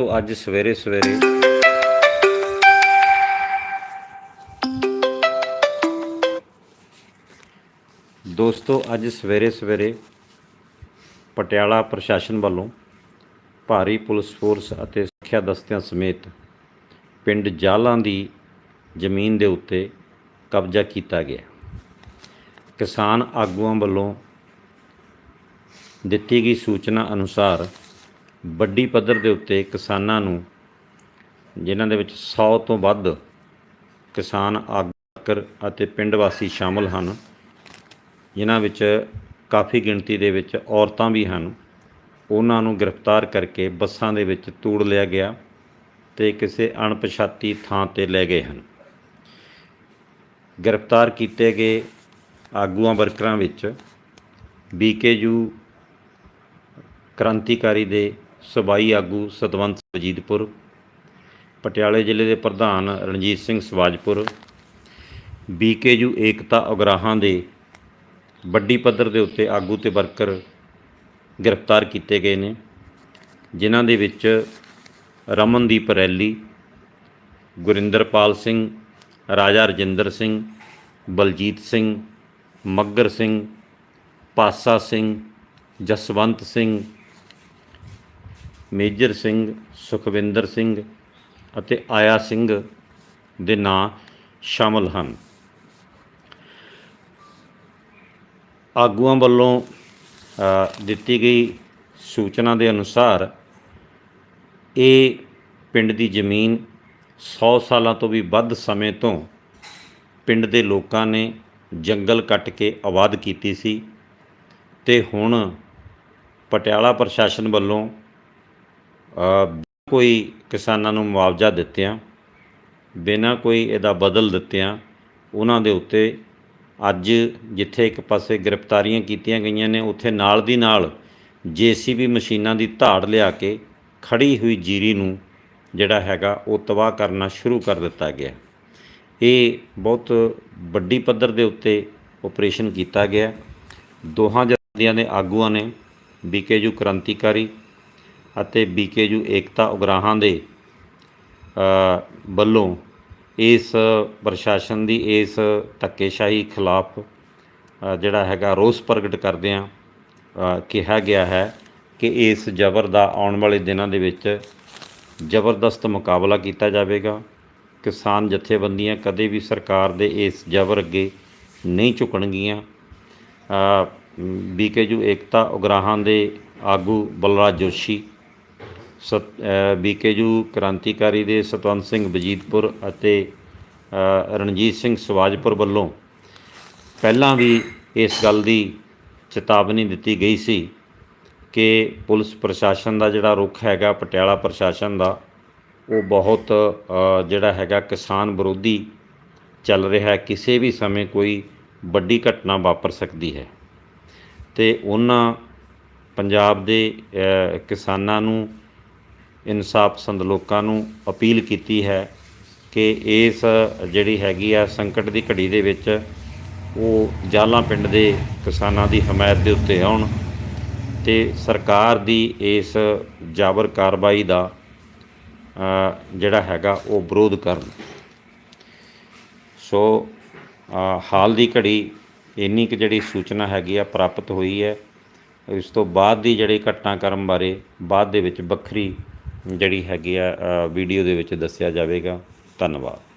ਤੋਂ ਅੱਜ ਸਵੇਰੇ ਸਵੇਰੇ ਦੋਸਤੋ, ਅੱਜ ਸਵੇਰੇ ਸਵੇਰੇ ਪਟਿਆਲਾ ਪ੍ਰਸ਼ਾਸਨ ਵੱਲੋਂ ਭਾਰੀ ਪੁਲਿਸ ਫੋਰਸ ਅਤੇ ਸੁਰੱਖਿਆ ਦਸਤਿਆਂ ਸਮੇਤ ਪਿੰਡ ਜਾਲਾਂ ਦੀ ਜ਼ਮੀਨ ਦੇ ਉੱਤੇ ਕਬਜ਼ਾ ਕੀਤਾ ਗਿਆ। ਕਿਸਾਨ ਆਗੂਆਂ ਵੱਲੋਂ ਦਿੱਤੀ ਗਈ ਸੂਚਨਾ ਅਨੁਸਾਰ ਵੱਡੀ ਪੱਧਰ ਦੇ ਉੱਤੇ ਕਿਸਾਨਾਂ ਨੂੰ, ਜਿਨ੍ਹਾਂ ਦੇ ਵਿੱਚ 100 ਤੋਂ ਵੱਧ ਕਿਸਾਨ ਆਗਰ ਅਤੇ ਪਿੰਡ ਵਾਸੀ ਸ਼ਾਮਲ ਹਨ, ਜਿਨ੍ਹਾਂ ਵਿੱਚ ਕਾਫੀ ਗਿਣਤੀ ਦੇ ਵਿੱਚ ਔਰਤਾਂ ਵੀ ਹਨ, ਉਹਨਾਂ ਨੂੰ ਗ੍ਰਿਫਤਾਰ ਕਰਕੇ ਬੱਸਾਂ ਦੇ ਵਿੱਚ ਤੂੜ ਲਿਆ ਗਿਆ ਤੇ ਕਿਸੇ ਅਣਪਛਾਤੀ ਥਾਂ ਤੇ ਲੈ ਗਏ ਹਨ। ਗ੍ਰਿਫਤਾਰ ਕੀਤੇ ਗਏ ਆਗੂਆਂ ਵਰਕਰਾਂ ਵਿੱਚ ਬੀਕੇਯੂ ਕ੍ਰਾਂਤੀਕਾਰੀ ਦੇ ਸਬਾਈ ਆਗੂ ਸਤਵੰਤ ਵਜੀਦਪੁਰ ਪਟਿਆਲੇ ਜ਼ਿਲ੍ਹੇ ਦੇ ਪ੍ਰਧਾਨ ਰਣਜੀਤ ਸਿੰਘ ਸਵਾਜਪੁਰ ਬੀਕੇਯੂ ਏਕਤਾ ਉਗਰਾਹਾਂ ਦੇ ਵੱਡੀ ਪੱਧਰ ਦੇ ਉੱਤੇ ਆਗੂ ਤੇ ਵਰਕਰ ਗ੍ਰਿਫਤਾਰ ਕੀਤੇ ਗਏ ਨੇ, ਜਿਨ੍ਹਾਂ ਦੇ ਵਿੱਚ ਰਮਨਦੀਪ ਰੈਲੀ, ਗੁਰਿੰਦਰਪਾਲ ਸਿੰਘ, ਰਾਜਾ ਰਜਿੰਦਰ ਸਿੰਘ, ਬਲਜੀਤ ਸਿੰਘ, ਮੱਗਰ ਸਿੰਘ, ਪਾਸਾ ਸਿੰਘ, ਜਸਵੰਤ ਸਿੰਘ ਮੇਜਰ ਸਿੰਘ, ਸੁਖਵਿੰਦਰ ਸਿੰਘ ਅਤੇ ਆਇਆ ਸਿੰਘ ਦੇ ਨਾਂ ਸ਼ਾਮਲ ਹਨ। ਆਗੂਆਂ ਵੱਲੋਂ ਦਿੱਤੀ ਗਈ ਸੂਚਨਾ ਦੇ ਅਨੁਸਾਰ ਇਹ ਪਿੰਡ ਦੀ ਜ਼ਮੀਨ 100 ਸਾਲਾਂ ਤੋਂ ਵੀ ਵੱਧ ਸਮੇਂ ਤੋਂ ਪਿੰਡ ਦੇ ਲੋਕਾਂ ਨੇ ਜੰਗਲ ਕੱਟ ਕੇ ਆਬਾਦ ਕੀਤੀ ਸੀ ਤੇ ਹੁਣ ਪਟਿਆਲਾ ਪ੍ਰਸ਼ਾਸਨ ਵੱਲੋਂ ਕੋਈ ਕਿਸਾਨਾਂ ਨੂੰ ਮੁਆਵਜ਼ਾ ਦਿੱਤਿਆਂ, ਬਿਨਾਂ ਕੋਈ ਇਹਦਾ ਬਦਲ ਦਿੱਤਿਆਂ, ਉਹਨਾਂ ਦੇ ਉੱਤੇ ਅੱਜ ਜਿੱਥੇ ਇੱਕ ਪਾਸੇ ਗ੍ਰਿਫਤਾਰੀਆਂ ਕੀਤੀਆਂ ਗਈਆਂ ਨੇ, ਉੱਥੇ ਨਾਲ ਦੀ ਨਾਲ ਜੀਸੀਬੀ ਮਸ਼ੀਨਾਂ ਦੀ ਧਾੜ ਲਿਆ ਕੇ ਖੜੀ ਹੋਈ ਜੀਰੀ ਨੂੰ ਜਿਹੜਾ ਹੈਗਾ ਉਹ ਤਬਾਹ ਕਰਨਾ ਸ਼ੁਰੂ ਕਰ ਦਿੱਤਾ ਗਿਆ। ਇਹ ਬਹੁਤ ਵੱਡੀ ਪੱਧਰ ਦੇ ਉੱਤੇ ਆਪਰੇਸ਼ਨ ਕੀਤਾ ਗਿਆ। ਦੋਹਾਂ ਜਥੇਬੰਦੀਆਂ ਦੇ ਆਗੂਆਂ ਨੇ ਬੀਕੇਯੂ ਕ੍ਰਾਂਤੀਕਾਰੀ ਅਤੇ ਬੀਕੇਯੂ ਏਕਤਾ ਉਗਰਾਹਾਂ ਦੇ ਵੱਲੋਂ ਇਸ ਪ੍ਰਸ਼ਾਸਨ ਦੀ ਇਸ ਧੱਕੇਸ਼ਾਹੀ ਖਿਲਾਫ ਜਿਹੜਾ ਹੈਗਾ ਰੋਸ ਪ੍ਰਗਟ ਕਰਦਿਆਂ ਅ, ਕਿਹਾ ਗਿਆ ਹੈ ਕਿ ਇਸ ਜ਼ਬਰ ਦਾ ਆਉਣ ਵਾਲੇ ਦਿਨਾਂ ਦੇ ਵਿੱਚ ਜ਼ਬਰਦਸਤ ਮੁਕਾਬਲਾ ਕੀਤਾ ਜਾਵੇਗਾ। ਕਿਸਾਨ ਜਥੇਬੰਦੀਆਂ ਕਦੇ ਵੀ ਸਰਕਾਰ ਦੇ ਇਸ ਜ਼ਬਰ ਅੱਗੇ ਨਹੀਂ ਝੁਕਣਗੀਆਂ। ਬੀਕੇਯੂ ਏਕਤਾ ਉਗਰਾਹਾਂ ਦੇ ਆਗੂ ਬਲਰਾਜ ਜੋਸ਼ੀ ਬੀਕੇਯੂ ਕ੍ਰਾਂਤੀਕਾਰੀ ਦੇ ਸਤਵੰਤ ਸਿੰਘ ਵਜੀਦਪੁਰ ਅਤੇ ਰਣਜੀਤ ਸਿੰਘ ਸਵਾਜਪੁਰ ਵੱਲੋਂ ਪਹਿਲਾਂ ਵੀ ਇਸ ਗੱਲ ਦੀ ਚੇਤਾਵਨੀ ਦਿੱਤੀ ਗਈ ਸੀ ਕਿ ਪੁਲਿਸ ਪ੍ਰਸ਼ਾਸਨ ਦਾ ਜਿਹੜਾ ਰੁਖ ਹੈਗਾ, ਪਟਿਆਲਾ ਪ੍ਰਸ਼ਾਸਨ ਦਾ, ਉਹ ਬਹੁਤ ਜਿਹੜਾ ਹੈਗਾ ਕਿਸਾਨ ਵਿਰੋਧੀ ਚੱਲ ਰਿਹਾ ਹੈ। ਕਿਸੇ ਵੀ ਸਮੇਂ ਕੋਈ ਵੱਡੀ ਘਟਨਾ ਵਾਪਰ ਸਕਦੀ ਹੈ। ਤੇ ਉਹਨਾਂ ਪੰਜਾਬ ਦੇ ਕਿਸਾਨਾਂ ਨੂੰ ਇਨਸਾਫ ਪਸੰਦ ਲੋਕਾਂ ਨੂੰ ਅਪੀਲ ਕੀਤੀ ਹੈ ਕਿ ਇਸ ਜਿਹੜੀ ਹੈਗੀ ਆ ਸੰਕਟ ਦੀ ਘੜੀ ਦੇ ਵਿੱਚ ਉਹ ਜਾਲਾਂ ਪਿੰਡ ਦੇ ਕਿਸਾਨਾਂ ਦੀ ਹਮਾਇਤ ਦੇ ਉੱਤੇ ਆਉਣ ਤੇ ਸਰਕਾਰ ਦੀ ਇਸ ਜਾਬਰ ਕਾਰਵਾਈ ਦਾ ਜਿਹੜਾ ਹੈਗਾ ਉਹ ਵਿਰੋਧ ਕਰਨ। ਸੋ ਹਾਲ ਦੀ ਘੜੀ ਇੰਨੀ ਕੁ ਜਿਹੜੀ ਸੂਚਨਾ ਹੈਗੀ ਆ ਪ੍ਰਾਪਤ ਹੋਈ ਹੈ, ਇਸ ਤੋਂ ਬਾਅਦ ਦੀ ਜਿਹੜੀ ਘਟਨਾਕ੍ਰਮ ਬਾਰੇ ਬਾਅਦ ਦੇ ਵਿੱਚ ਵੱਖਰੀ ਜਿਹੜੀ ਹੈਗੀ ਆ ਵੀਡੀਓ ਦੇ ਵਿੱਚ ਦੱਸਿਆ ਜਾਵੇਗਾ। ਧੰਨਵਾਦ।